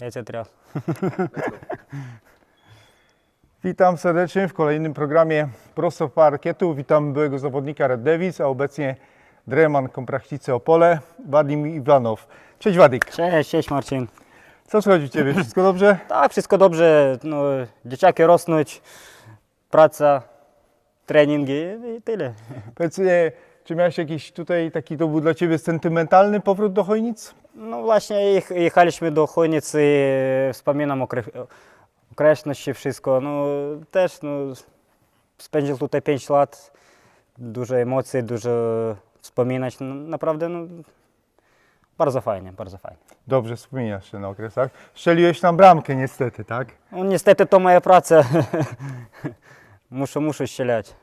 Jedzie trio. Witam serdecznie w kolejnym programie Prosto Parkietu. Witam byłego zawodnika Red Davis, a obecnie Dreman Komprachcice Opole, Wadim Iwanow. Cześć Wadik. Cześć, cześć Marcin. Co schodzi u Ciebie? Wszystko dobrze? tak, wszystko dobrze. No, dzieciaki rosnąć, praca, treningi i tyle. Powiedz, e, czy miałeś jakiś tutaj taki, to był dla Ciebie sentymentalny powrót do Chojnic? No właśnie jech- jechaliśmy do Chojnic i wspominam okre- okresności, wszystko. No też no, spędził tutaj 5 lat, dużo emocji, dużo wspominać. No, naprawdę no, bardzo fajnie, bardzo fajnie. Dobrze wspominasz się na okresach. Strzeliłeś nam bramkę niestety, tak? No, niestety to moja praca. muszę, muszę strzelać.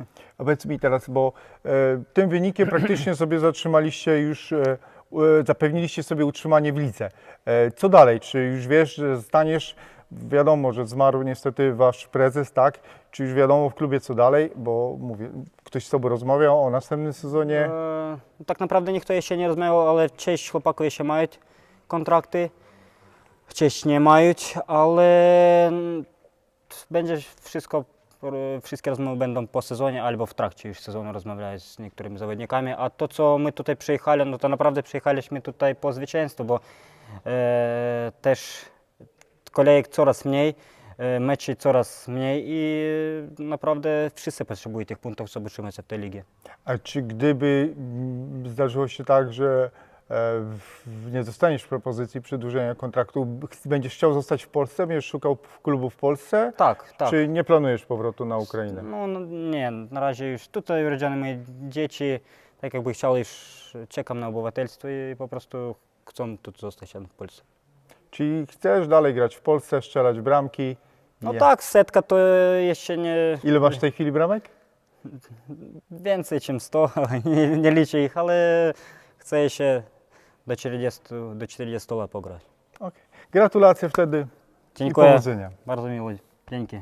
A powiedz mi teraz, bo e, tym wynikiem praktycznie sobie zatrzymaliście już, e, e, zapewniliście sobie utrzymanie w lidze. E, co dalej? Czy już wiesz, że zostaniesz, wiadomo, że zmarł niestety wasz prezes, tak? Czy już wiadomo w klubie co dalej? Bo mówię, ktoś z tobą rozmawiał o następnym sezonie. E, no tak naprawdę nikt to jeszcze nie rozmawiał, ale część chłopaków jeszcze mają kontrakty, część nie mają, ale będzie wszystko wszystkie rozmowy będą po sezonie albo w trakcie już sezonu rozmawiać z niektórymi zawodnikami. A to, co my tutaj przyjechali, no to naprawdę przyjechaliśmy tutaj po zwycięstwo, bo e, też kolejek coraz mniej, e, meczy coraz mniej i naprawdę wszyscy potrzebują tych punktów, żeby utrzymać się w tej lidze. A czy gdyby mm, zdarzyło się tak, że e, nie dostaniesz propozycji przedłużenia kontraktu, będziesz chciał zostać w Polsce, będziesz szukał klubu w Polsce? Tak, tak. Czy nie planujesz powrotu na Ukrainę? No, no nie, na razie już tutaj urodzone moje dzieci, tak jakby chciały już, czekam na obywatelstwo i po prostu chcą tu zostać w Polsce. Czyli chcesz dalej grać w Polsce, strzelać bramki? No Nie. tak, setka to jeszcze nie Ile masz w tej chwili bramek? więcej niż 100, nie, nie liczę ich, ale chcę jeszcze do 40, do 40 lat pograć. Gratulacje wtedy i Dziękuję, powodzenia. bardzo miło, dzięki.